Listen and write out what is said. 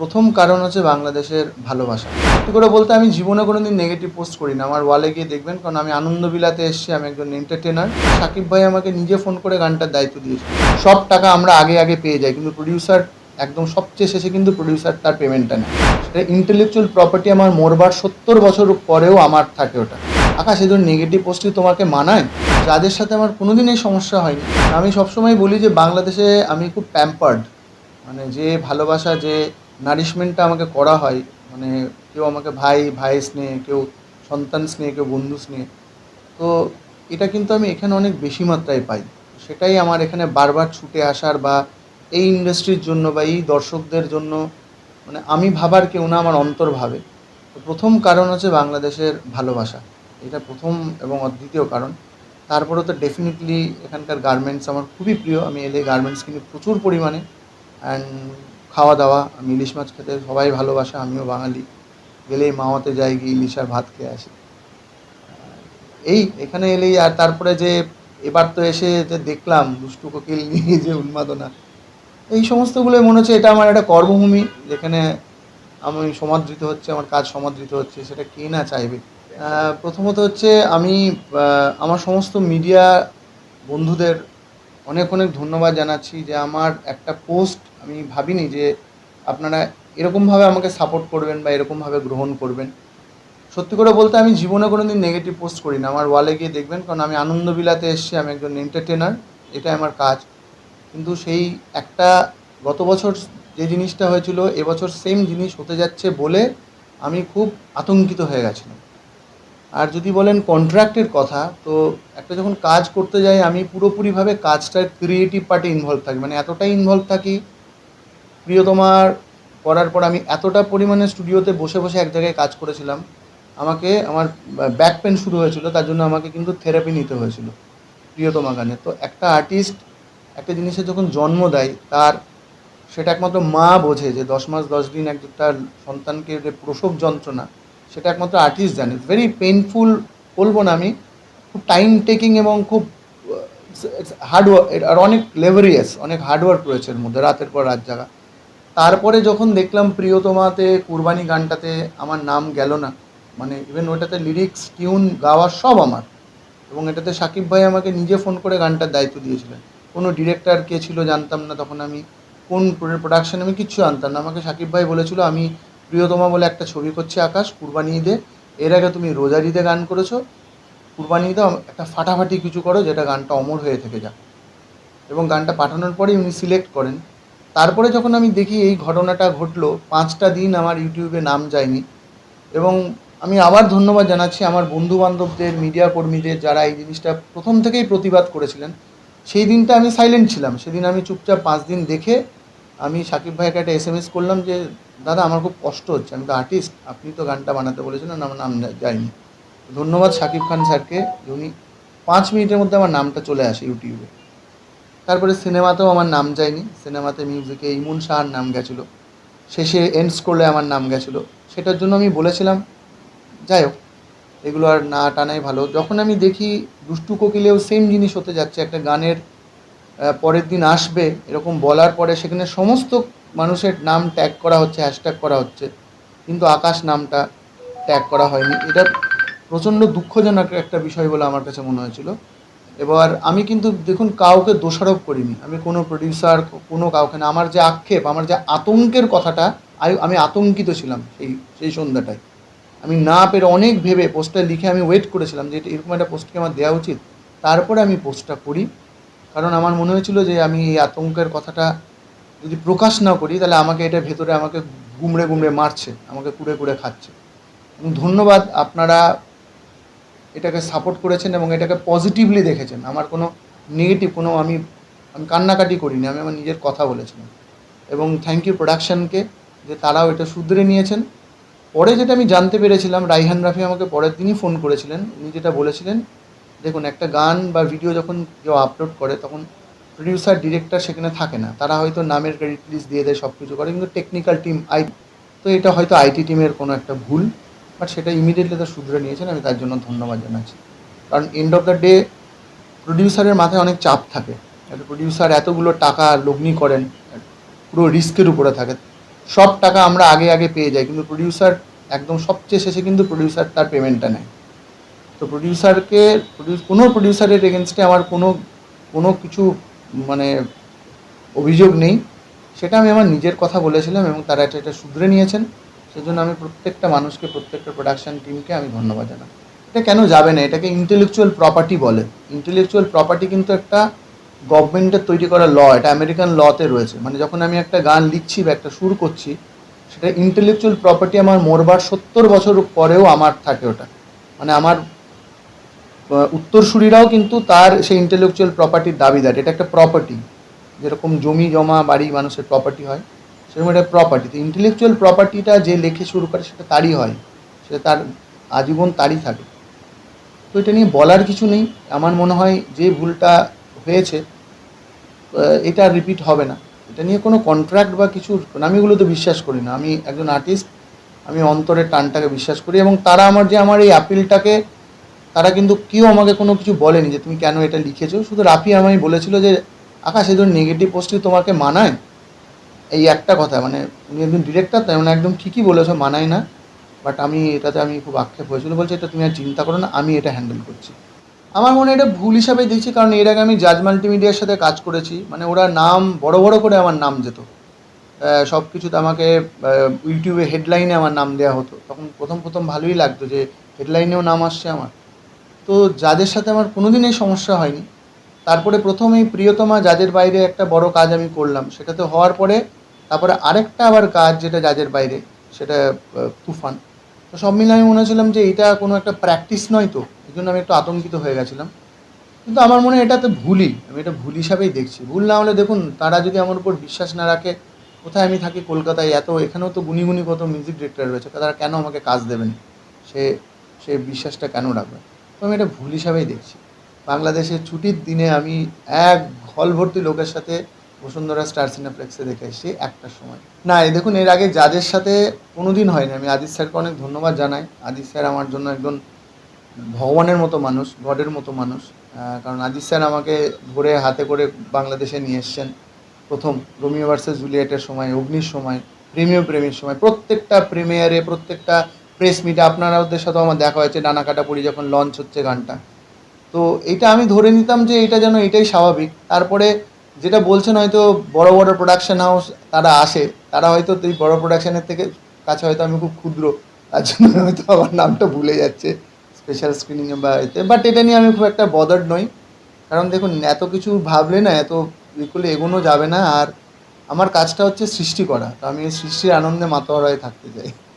প্রথম কারণ হচ্ছে বাংলাদেশের ভালোবাসা। সত্যি করে বলতে আমি জীবনে কোনো দিন নেগেটিভ পোস্ট করি না আমার ওয়ালে গিয়ে দেখবেন, কারণ আমি আনন্দ বিলাতে এসেছি, আমি একজন এন্টারটেনার সাকিব ভাই আমাকে নিজে ফোন করে গানটার দায়িত্ব দিয়েছে। সব টাকা আমরা আগে আগে পেয়ে যাই, কিন্তু প্রডিউসার একদম সবচেয়ে শেষে কিন্তু প্রডিউসার তার পেমেন্টটা নেয়। সেটা ইন্টেলেকচুয়াল প্রপার্টি আমার মরবার সত্তর বছর পরেও আমার থাকে ওটা। আকাশ, এই ধর নেগেটিভ পোস্টই তোমাকে মানায়? যাদের সাথে আমার কোনোদিন এই সমস্যা হয়নি। আমি সবসময় বলি যে বাংলাদেশে আমি খুব প্যাম্পার্ড মানে যে ভালোবাসা, যে নারিশমেন্টটা আমাকে করা হয়। মানে কেউ আমাকে ভাই ভাই স্নেহ, কেউ সন্তান স্নেহ, কেউ বন্ধু স্নেহ। তো এটা কিন্তু আমি এখানে অনেক বেশি মাত্রায় পাই। সেটাই আমার এখানে বারবার ছুটে আসার বা এই ইন্ডাস্ট্রির জন্য বা এই দর্শকদের জন্য মানে আমি ভাবার কেউ না, আমার অন্তর ভাবে। তো প্রথম কারণ হচ্ছে বাংলাদেশের ভালোবাসা। এটা প্রথম এবং দ্বিতীয় কারণ। তারপরে তো ডেফিনেটলি এখানকার গার্মেন্টস আমার খুবই প্রিয়। আমি এলে গার্মেন্টস কিনি প্রচুর পরিমাণে। অ্যান্ড খাওয়া দাওয়া, আমি ইলিশ মাছ খেতে সবাই ভালোবাসে, আমিও বাঙালি। গেলেই মামাতে যাই, গিয়ে ইলিশ আর ভাত খেয়ে আসি। এই, এখানে এলেই আর তারপরে যে এবার তো এসে যে দেখলাম, দুষ্টু কোকিল নিয়ে যে উন্মাদনা, এই সমস্তগুলো মনে হচ্ছে এটা আমার একটা কর্মভূমি, যেখানে আমি সমাদৃত হচ্ছে, আমার কাজ সমাদৃত হচ্ছে, সেটা কে না চাইবে? প্রথমত হচ্ছে আমি আমার সমস্ত মিডিয়া বন্ধুদের অনেক অনেক ধন্যবাদ জানাচ্ছি যে আমার একটা পোস্ট আমি ভাবিনি যে আপনারা এরকমভাবে আমাকে সাপোর্ট করবেন বা এরকমভাবে গ্রহণ করবেন। সত্যি করে বলতে আমি জীবনে কোনো দিন নেগেটিভ পোস্ট করি না আমার ওয়ালে গিয়ে দেখবেন, কারণ আমি আনন্দ বিলাতে এসেছি, আমি একজন এন্টারটেনার এটাই আমার কাজ। কিন্তু সেই একটা গত বছর যে জিনিসটা হয়েছিল, এবছর সেম জিনিস হতে যাচ্ছে বলে আমি খুব আতঙ্কিত হয়ে গেছিলাম। আর যদি বলেন কন্ট্রাক্টের কথা, তো একটা যখন কাজ করতে যাই, আমি পুরোপুরিভাবে কাজটার ক্রিয়েটিভ পার্টে ইনভলভ থাকি। মানে এতটাই ইনভলভ থাকি প্রিয়তমার করার পর আমি এতটা পরিমাণে স্টুডিওতে বসে বসে এক জায়গায় কাজ করেছিলাম। আমাকে, আমার ব্যাক পেন শুরু হয়েছিল, তার জন্য আমাকে কিন্তু থেরাপি নিতে হয়েছিল প্রিয়তমা গানে। তো একটা আর্টিস্ট একটা জিনিসের যখন জন্ম দেয়, তার সেটা একমাত্র মা বোঝে যে দশ মাস দশ দিন এক তার সন্তানকে যে প্রসব যন্ত্রণা সেটা একমাত্র আর্টিস্ট জানে। ভেরি পেইনফুল বলব না আমি। খুব টাইম টেকিং এবং খুব হার্ডওয়ার্ক আর অনেক লেভারিয়াস অনেক হার্ডওয়ার্ক রয়েছে এর মধ্যে, রাতের পর রাত জাগা। তারপরে যখন দেখলাম প্রিয়তমাতে কুরবানি গানটাতে আমার নাম গেল না মানে ইভেন ওটাতে লিরিক্স টিউন গাওয়া সব আমার। এবং এটাতে সাকিব ভাই আমাকে নিজে ফোন করে গানটার দায়িত্ব দিয়েছিলেন। কোনো ডিরেক্টর কে ছিল জানতাম না, তখন আমি কোন প্রোডাকশন আমি কিচ্ছু জানতাম না। আমাকে সাকিব ভাই বলেছিল, আমি প্রিয়তমা বলে একটা ছবি করছে আকাশ, কুরবানি ঈদে। এর আগে তুমি রোজার ঈদে গান করেছ। কুরবানি ঈদে একটা ফাটাফাটি কিছু করো, যেটা গানটা অমর হয়ে থেকে যাক এবং গানটা পাঠানোর পরেই উনি সিলেক্ট করেন। তারপরে যখন আমি দেখি এই ঘটনাটা ঘটলো, পাঁচটা দিন আমার ইউটিউবে নাম যায়নি। এবং আমি আবার ধন্যবাদ জানাচ্ছি আমার বন্ধু বান্ধবদের মিডিয়া কর্মীদের যারা এই জিনিসটা প্রথম থেকেই প্রতিবাদ করেছিলেন। সেই দিনটা আমি সাইলেন্ট ছিলাম। সেদিন আমি চুপচাপ পাঁচ দিন দেখে আমি সাকিব ভাইকে একটা এস এম এস করলাম যে, দাদা, আমার খুব কষ্ট হচ্ছে। আমি তো আর্টিস্ট আপনি তো গানটা বানাতে বলেছিলেন আমার নাম যায়নি। ধন্যবাদ সাকিব খান স্যারকে উনি পাঁচ মিনিটের মধ্যে আমার নামটা চলে আসে ইউটিউবে তারপরে সিনেমাতেও আমার নাম যায়নি। সিনেমাতে মিউজিকে ইমন শাহর নাম গেছিল। শেষে এন্ডস করলে আমার নাম গেছিল। সেটার জন্য আমি বলেছিলাম, যাই হোক, এগুলো আর না টানাই ভালো। যখন আমি দেখি দুষ্টু কোকিলেও সেম জিনিস হতে যাচ্ছে, একটা গানের পরের দিন আসবে, এরকম বলার পরে সেখানে সমস্ত মানুষের নাম ট্যাগ করা হচ্ছে হ্যাশট্যাগ করা হচ্ছে। কিন্তু আকাশ নামটা ট্যাগ করা হয়নি। এটা প্রচণ্ড দুঃখজনক একটা বিষয় বলে আমার কাছে মনে হয়েছিল। এবার আমি কিন্তু দেখুন কাউকে দোষারোপ করিনি। আমি কোনো প্রডিউসার কোনো কাউকে না। আমার যে আক্ষেপ, আমার যে আতঙ্কের কথাটা, আমি- আতঙ্কিত ছিলাম সেই সেই সন্ধ্যাটায়। আমি না পেরে অনেক ভেবে পোস্টটা লিখে আমি ওয়েট করেছিলাম যে এরকম একটা পোস্টকে আমার দেওয়া উচিত? তারপরে আমি পোস্টটা করি। কারণ আমার মনে হয়েছিল যে আমি এই আতঙ্কের কথাটা যদি প্রকাশ না করি, তাহলে আমাকে এটা ভেতরে আমাকে গুমড়ে গুমড়ে মারছে, আমাকে কুড়ে কুড়ে খাচ্ছে। এবং ধন্যবাদ আপনারা এটাকে সাপোর্ট করেছেন এবং এটাকে পজিটিভলি দেখেছেন। আমার কোনো নেগেটিভ কোনো আমি আমি কান্নাকাটি করিনি, আমি আমার নিজের কথা বলেছিলাম। এবং থ্যাংক ইউ প্রোডাকশানকে যে তারাও এটা শুধরে নিয়েছেন। পরে যেটা আমি জানতে পেরেছিলাম, রাইহান রাফি আমাকে পরের দিনই ফোন করেছিলেন। উনি যেটা বলেছিলেন দেখুন, একটা গান বা ভিডিও যখন কেউ আপলোড করে, তখন প্রডিউসার ডিরেক্টর সেখানে থাকে না। তারা হয়তো নামের ক্রেডিট লিস্ট দিয়ে দেয় সব কিছু করে, কিন্তু টেকনিক্যাল টিম আই তো এটা হয়তো আইটি টিমের কোনো একটা ভুল বাট সেটা ইমিডিয়েটলি তারা শুধরে নিয়েছেন। আমি তার জন্য ধন্যবাদ জানাচ্ছি। কারণ এন্ড অফ দ্য ডে প্রডিউসারের মাথায় অনেক চাপ থাকে। একটা প্রডিউসার এতগুলো টাকা লগ্নি করেন, পুরো রিস্কের উপরে থাকে। সব টাকা আমরা আগে আগে পেয়ে যাই, কিন্তু প্রডিউসার একদম সবচেয়ে শেষে কিন্তু প্রডিউসার তার পেমেন্টটা নেয়। তো প্রডিউসারকে প্রডিউস কোনো প্রডিউসারের এগেনস্টে আমার কোনো কোনো কিছু মানে অভিযোগ নেই। সেটা আমি আমার নিজের কথা বলেছিলাম এবং তারা এটা এটা শুধরে নিয়েছেন। সেজন্য আমি প্রত্যেকটা মানুষকে, প্রত্যেকটা প্রোডাকশান টিমকে আমি ধন্যবাদ জানাই। এটা কেন যাবে না? এটাকে ইন্টেলেকচুয়াল প্রপার্টি বলে। ইন্টেলেকচুয়াল প্রপার্টি কিন্তু একটা গভর্নমেন্টের তৈরি করা ল এটা আমেরিকান লতে রয়েছে। মানে যখন আমি একটা গান লিখছি বা একটা সুর করছি, সেটা ইন্টেলেকচুয়াল প্রপার্টি আমার মরবার সত্তর বছর পরেও আমার থাকে ওটা। মানে আমার উত্তরসূরিরাও কিন্তু তার সেই ইন্টেলেকচুয়াল প্রপার্টির দাবিদার। এটা একটা প্রপার্টি যেরকম জমি, জমা, বাড়ি মানুষের প্রপার্টি হয়, সেরকম একটা প্রপার্টি তো ইন্টেলেকচুয়াল প্রপার্টিটা যে লেখে শুরু করে, সেটা তারই হয়। সেটা তার আজীবন তারই থাকে। তো এটা নিয়ে বলার কিছু নেই। আমার মনে হয় যে ভুলটা হয়েছে এটা রিপিট হবে না। এটা নিয়ে কোনো কন্ট্রাক্ট বা কিছু আমি এগুলো তো বিশ্বাস করি না। আমি একজন আর্টিস্ট আমি অন্তরের টানটাকে বিশ্বাস করি এবং তারা আমার যে, আমার এই আপিলটাকে তারা কিন্তু কেউ আমাকে কোনো কিছু বলেনি যে তুমি কেন এটা লিখেছো। শুধু রাফি আমায় বলেছিল যে, আকাশ ধরুন নেগেটিভ পোস্টে তোমাকে মানায়। এই একটা কথা মানে উনি একজন ডিরেক্টর তাই মানে একদম ঠিকই বলেছ, মানায় না। বাট আমি এটাতে আমি খুব আক্ষেপ হয়েছিল, বলছে, এটা তুমি আর চিন্তা করো না, আমি এটা হ্যান্ডেল করছি। আমার মনে এটা ভুল হিসাবে দেখছি কারণ এর আগে আমি জাজ মাল্টিমিডিয়ার সাথে কাজ করেছি। মানে ওরা নাম, বড় বড় করে আমার নাম যেত। সব কিছুতে আমাকে ইউটিউবে হেডলাইনে আমার নাম দেওয়া হতো। তখন প্রথম প্রথম ভালোই লাগতো যে হেডলাইনেও নাম আসছে আমার। তো যাদের সাথে আমার কোনোদিন এই সমস্যা হয়নি, তারপরে প্রথম এই প্রিয়তমা জাজের বাইরে একটা বড় কাজ আমি করলাম, সেটা তো হওয়ার পরে তারপরে আরেকটা আবার কাজ যেটা জাজের বাইরে, সেটা তুফান। তো সব মিলে আমি মনে হচ্ছিলাম যে এটা কোনো একটা প্র্যাকটিস নয় তো, এই জন্য আমি একটু আতঙ্কিত হয়ে গেছিলাম। কিন্তু আমার মনে এটা তো ভুলই, আমি এটা ভুল হিসাবেই দেখছি। ভুল না হলে দেখুন, তারা যদি আমার উপর বিশ্বাস না রাখে, কোথায় আমি থাকি কলকাতায়, এত এখানেও তো গুনি গুনি কত মিউজিক ডিরেক্টর রয়েছে, তারা কেন আমাকে কাজ দেবেন? সে সে বিশ্বাসটা কেন রাখবে? আমি এটা ভুল হিসাবেই দেখছি। বাংলাদেশের ছুটির দিনে আমি এক হল ভর্তি লোকের সাথে বসুন্ধরা স্টার সিনেপ্লেক্সে দেখে এসেছি একটার সময়। না, এই দেখুন, এর আগে যাদের সাথে কোনো দিন হয়নি। আমি আদিত স্যারকে অনেক ধন্যবাদ জানাই। আদিত স্যার আমার জন্য একজন ভগবানের মতো মানুষ, গডের মতো মানুষ। কারণ আজিজ স্যার আমাকে ধরে হাতে করে বাংলাদেশে নিয়ে এসছেন প্রথম রোমিও ভার্সেস জুলিয়েটের সময়, অগ্নির সময়, প্রেমীয় প্রেমের সময়। প্রত্যেকটা প্রিমিয়ারে, প্রত্যেকটা প্রেস মিটে আপনারাদের সাথেও আমার দেখা হয়েছে, ডানা কাটাপুরি যখন লঞ্চ হচ্ছে গানটা। তো এটা আমি ধরে নিতাম যে এটা যেন এটাই স্বাভাবিক। তারপরে যেটা বলছেন হয়তো বড় বড় প্রোডাকশন হাউস তারা আসে, তারা হয়তো এই বড় প্রোডাকশনের থেকে কাছে হয়তো আমি খুব ক্ষুদ্র, তার জন্য হয়তো আমার নামটা ভুলে যাচ্ছে স্পেশাল স্ক্রিনিংয়ে বা এতে। বাট এটা নিয়ে আমি খুব একটা বদার্ড নই। কারণ দেখুন, এত কিছু ভাবলে না, এত ই করলে এগোনো যাবে না। আর আমার কাজটা হচ্ছে সৃষ্টি করা। তো আমি সৃষ্টির আনন্দে মাতোয়ারা হয়ে থাকতে চাই।